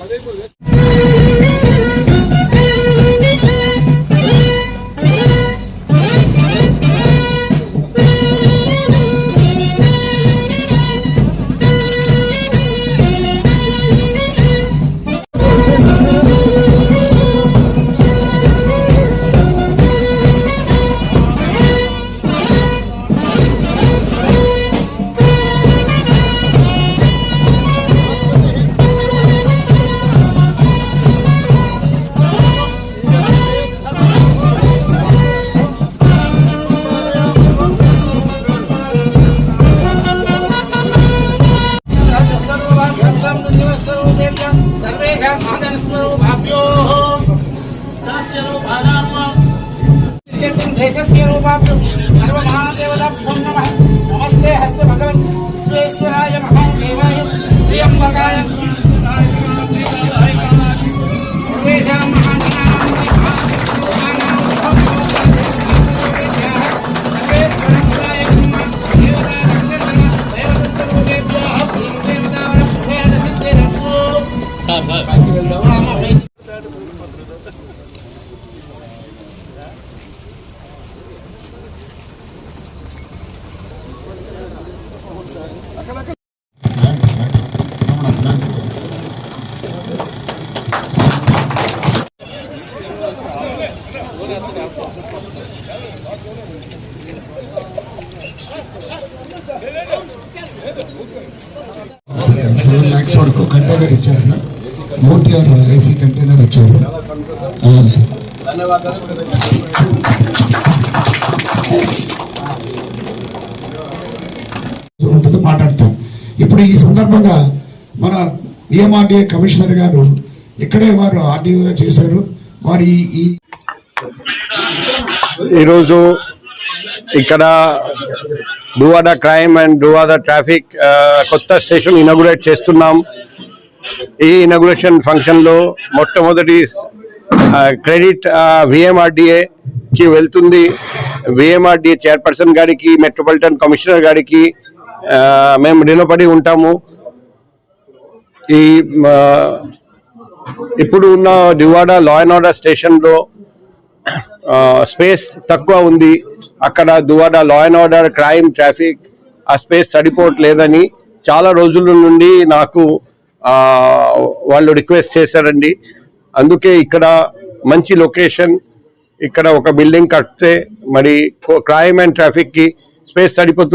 పదైపోయింది देशस्य रूपाभ्यो सर्वमहादेवताभ्यो नमः नमस्ते हस्ते भगवन् विश्वेश्वराय సెవెన్ ల్యాక్స్ వరకు కంటైనర్ ఇచ్చారు సార్ మోటీఆర్ ఏసీ కంటైనర్ ఇచ్చారు అవును సార్ మాట్లాడతాం ఇప్పుడు ఈ సందర్భంగా మన ఈఎంఆర్డీఏ కమిషనర్ గారు ఇక్కడే వారు ఆర్డీఓగా చేశారు. వారి ఈ ఈరోజు ఇక్కడ డూఆర్ ద క్రైమ్ అండ్ డూఆర్ ద ట్రాఫిక్ కొత్త స్టేషన్ ఇనాగురేట్ చేస్తున్నాం. ఈ ఇనాగురేషన్ ఫంక్షన్లో మొట్టమొదటి క్రెడిట్ విఎంఆర్డిఏకి వెళ్తుంది. విఎంఆర్డిఏ చైర్పర్సన్ గారికి మెట్రోపాలిటన్ కమిషనర్ గారికి మేము రుణపడి ఉంటాము. ఈ ఇప్పుడు ఉన్న దివాడ లా అండ్ ఆర్డర్ స్టేషన్లో స్పేస్ తక్కువ ఉంది. అక్కడ దువాడ లా అండ్ ఆర్డర్ క్రైమ్ ట్రాఫిక్ ఆ స్పేస్ సరిపోవట్లేదని చాలా రోజుల నుండి నాకు వాళ్ళు రిక్వెస్ట్ చేశారండి. అందుకే ఇక్కడ మంచి లొకేషన్ ఇక్కడ ఒక బిల్డింగ్ కడితే మరి క్రైమ్ అండ్ ట్రాఫిక్కి స్పేస్ సరిపోతుంది.